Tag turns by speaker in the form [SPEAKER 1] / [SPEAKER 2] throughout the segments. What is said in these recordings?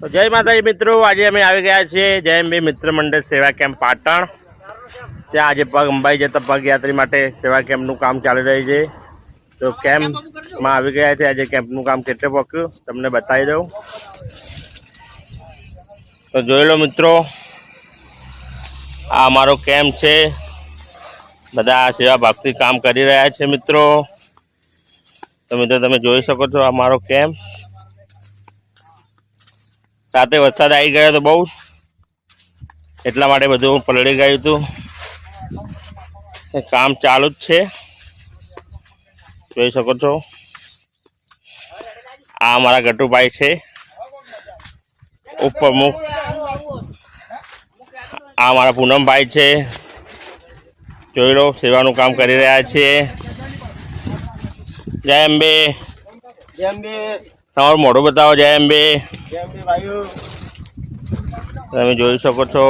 [SPEAKER 1] તો જય માતાજી મિત્રો, આજે અમે આવી ગયા છીએ જય મિત્ર મંડળ સેવા કેમ્પ પાટણ. ત્યાં આજે પગ અંબાઈ જતા પગયાત્રી માટે સેવા કેમ્પનું કામ ચાલી રહ્યું છે. તો કેમ્પમાં આવી ગયા છે, આજે કેમ્પનું કામ કેટલે પક્યું તમને બતાવી દઉં. તો જોઈ લો મિત્રો, આ અમારો કેમ્પ છે. બધા સેવા ભાગથી કામ કરી રહ્યા છે મિત્રો. તો મિત્રો, તમે જોઈ શકો છો આ મારો કેમ્પ. રાતે વરસાદ આવી ગયો તો બહુ. એટલા માટે બધું પલળી ગયું હતું કામ ચાલુ જ છે. જોઈ શકો છો. આ મારા ગટુભાઈ છે. ઉપપ્રમુખ. આ મારા પૂનમભાઈ છે. જોઈ લો, સેવાનું કામ કરી રહ્યા છીએ જય અંબે.
[SPEAKER 2] જય બે
[SPEAKER 1] તમારું મોઢું બતાવો જય અંબે
[SPEAKER 2] બે.
[SPEAKER 1] તમે જોઈ શકો છો.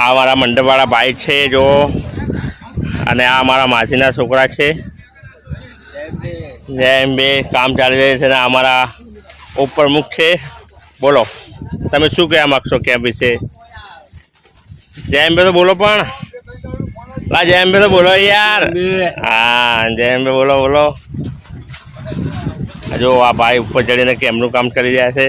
[SPEAKER 1] આ મારા મંડપવાળા ભાઈ છે જો. અને આ મારા માસીના છોકરા છે. જય અંબે કામ ચાલી રહ્યું છે ને અમારા ઉપપ્રમુખ છે. બોલો તમે શું કહેવા માગશો કેમ્પ વિશે? જય અંબે તો બોલો પણ. લા અંબે તો બોલો યાર. હા અંબે બોલો બોલો. જો આ ભાઈ ઉપર ચડીને કેમનું કામ કરી રહ્યા છે?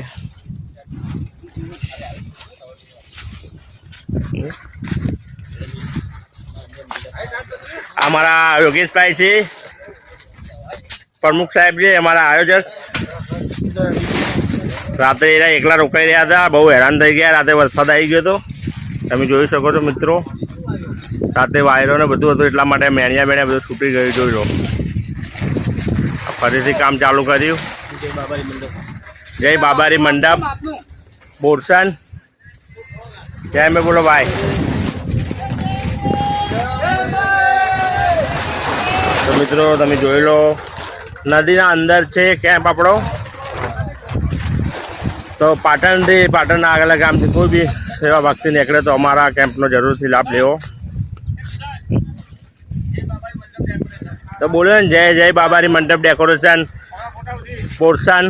[SPEAKER 1] અમારા યોગેશભાઈ છે. પ્રમુખ સાહેબ છે અમારા આયોજક. રાત્રે એના એકલા રોકાઈ રહ્યા હતા બહુ હેરાન થઈ ગયા રાતે વરસાદ આવી ગયો હતો. તમે જોઈ શકો છો મિત્રો. રાતે વાયરો ને બધું હતું એટલા માટે મેણિયા મેણિયા બધું છૂટી ગયું જોઈ લો ફરીથી કામ ચાલુ કર્યું.
[SPEAKER 2] જય બાબારી મંડપ.
[SPEAKER 1] જય બાબારી મંડપ. બોરસન. જય મેં બોલો ભાઈ. તો મિત્રો તમે જોઈ લો નદીના અંદર છે કેમ્પ આપણો. તો પાટણથી પાટણના આગલા ગામથી કોઈ બી સેવા ભક્તિ નીકળે તો અમારા કેમ્પનો જરૂરથી લાભ લેવો. તો બોલો ને જય જય બાબારી મંડપ ડેકોરેશન. પોરસાન.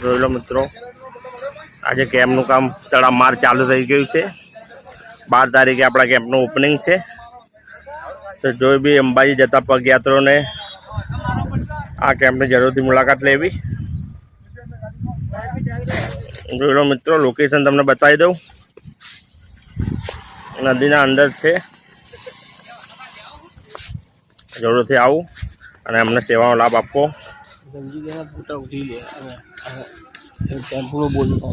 [SPEAKER 1] જોઈ લો મિત્રો આજે કેમ્પનું કામ તડામાર ચાલુ થઈ ગયું છે. બાર તારીખે આપણા કેમ્પનું ઓપનિંગ છે. તો જોઈ બી અંબાજી જતા પગયાત્રોને આ કેમ્પની જરૂરથી મુલાકાત લેવી. જોઈ લો મિત્રો લોકેશન તમને બતાવી દઉં. નદીના અંદર છે. જરૂરથી આવું અને અમને સેવાનો લાભ આપવો
[SPEAKER 2] સમજી ઉઠી લે અને એમ ટેમ્પોનો બોલતો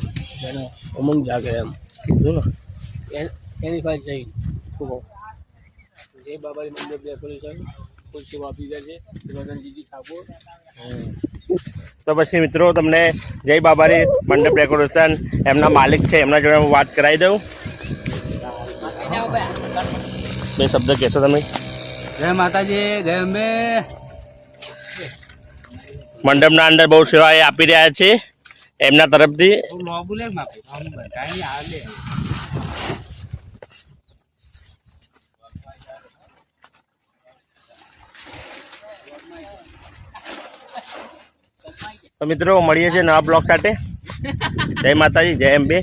[SPEAKER 2] એને ઉમંગ જાગે એમ.
[SPEAKER 1] કીધું ને?
[SPEAKER 2] એની પાસે જઈ. જય બાબારી મંડપ ડેકોરેશન કોઈ સેવા આપી જાય છે. ઠાકોર.
[SPEAKER 1] તો પછી મિત્રો તમને જય બાબારી મંડપ ડેકોરેશન એમના માલિક છે. એમના જોડે હું વાત કરાવી દઉં. બે શબ્દ કહેશો તમે?
[SPEAKER 2] જય માતાજી જય અંબે.
[SPEAKER 1] મંડપના અંદર બહુ સેવા એ આપી રહ્યા છે. એમના તરફથી તો મિત્રો મળીએ છીએ નવા બ્લોગ સાથે. જય માતાજી જય અંબે.